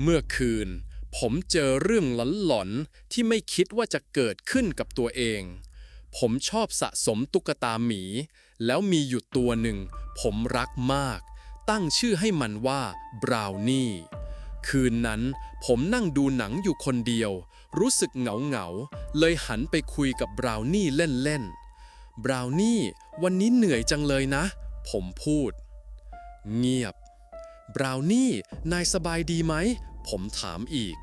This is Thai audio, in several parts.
เมื่อคืน ผมเจอเรื่องหลอนๆ ที่ไม่คิดว่าจะเกิดขึ้นกับตัวเอง ผมชอบสะสมตุ๊กตาหมี แล้วมีอยู่ตัวหนึ่ง ผมรักมาก ตั้งชื่อให้มันว่าบราวนี่ คืนนั้นผมนั่งดูหนังอยู่คนเดียว รู้สึกเหงาเหงาๆเลยหันไปคุยกับบราวนี่เล่นๆ บราวนี่ วันนี้เหนื่อยจังเลยนะ ผมพูด เงียบ บราวนี่ นายสบายดีไหม ผมถามอีก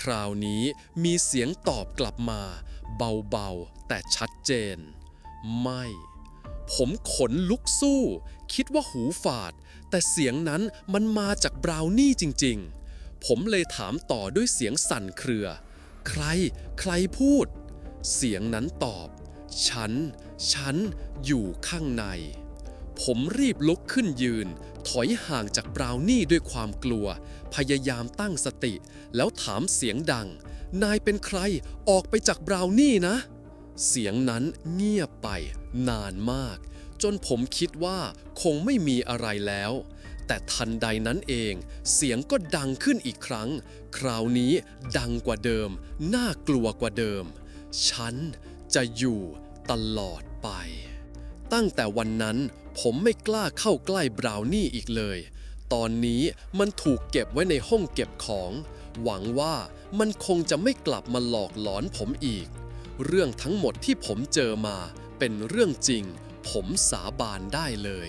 คราวนี้มีเสียงตอบกลับมา เบาๆ แต่ชัดเจน ไม่ ผมขนลุกสู้ คิดว่าหูฝาด แต่เสียงนั้นมันมาจากบราวนี่จริงๆ ผมเลยถามต่อด้วยเสียงสั่นเครือ ใคร ใครพูด เสียงนั้นตอบ ฉัน ฉันอยู่ข้างในผมรีบลุกขึ้นยืน ถอยห่างจากบราวนี่ด้วยความกลัว พยายามตั้งสติ แล้วถามเสียงดัง นายเป็นใครออกไปจากบราวนี่นะ เสียงนั้นเงียบไป นานมาก จนผมคิดว่าคงไม่มีอะไรแล้ว แต่ทันใดนั้นเอง เสียงก็ดังขึ้นอีกครั้ง คราวนี้ดังกว่าเดิม น่ากลัวกว่าเดิม ฉันจะอยู่ตลอดไป ตั้งแต่วันนั้น ผมไม่กล้าเข้าใกล้บราวนี่อีกเลย ตอนนี้มันถูกเก็บไว้ในห้องเก็บของ หวังว่ามันคงจะไม่กลับมาหลอกหลอนผมอีก เรื่องทั้งหมดที่ผมเจอมาเป็นเรื่องจริง ผมสาบานได้เลย